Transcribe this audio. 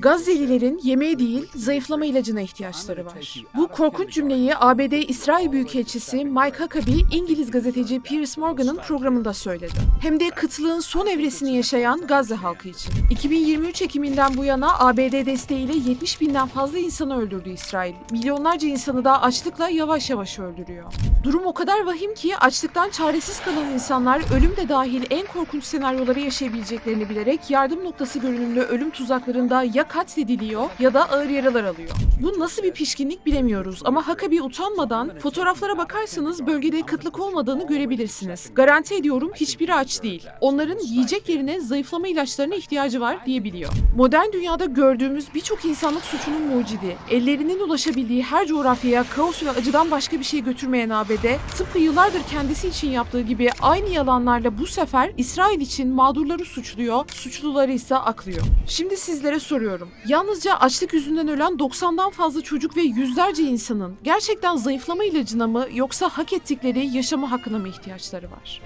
Gazze'lilerin yemeğe değil, zayıflama ilacına ihtiyaçları var. Bu korkunç cümleyi ABD İsrail Büyükelçisi Mike Huckabee, İngiliz gazeteci Piers Morgan'ın programında söyledi. Hem de kıtlığın son evresini yaşayan Gazze halkı için. 2023 Ekim'inden bu yana ABD desteğiyle 70 binden fazla insanı öldürdü İsrail. Milyonlarca insanı da açlıkla yavaş yavaş öldürüyor. Durum o kadar vahim ki açlıktan çaresiz kalan insanlar ölüm de dahil en korkunç senaryoları yaşayabileceklerini bilerek yardım noktası görünümlü ölüm tuzaklarında ya katlediliyor ya da ağır yaralar alıyor. Bu nasıl bir pişkinlik bilemiyoruz ama Hakabi utanmadan fotoğraflara bakarsanız bölgede kıtlık olmadığını görebilirsiniz. Garanti ediyorum hiçbiri aç değil. Onların yiyecek yerine zayıflama ilaçlarına ihtiyacı var diyebiliyor. Modern dünyada gördüğümüz birçok insanlık suçunun mucidi, ellerinin ulaşabildiği her coğrafyaya kaos ve acıdan başka bir şey götürmeyen ABD, tıpkı yıllardır kendisi için yaptığı gibi aynı yalanlarla bu sefer İsrail için mağdurları suçluyor, suçluları ise aklıyor. Şimdi sizlere soruyorum. Yalnızca açlık yüzünden ölen 90'dan fazla çocuk ve yüzlerce insanın gerçekten zayıflama ilacına mı yoksa hak ettikleri yaşama hakkına mı ihtiyaçları var?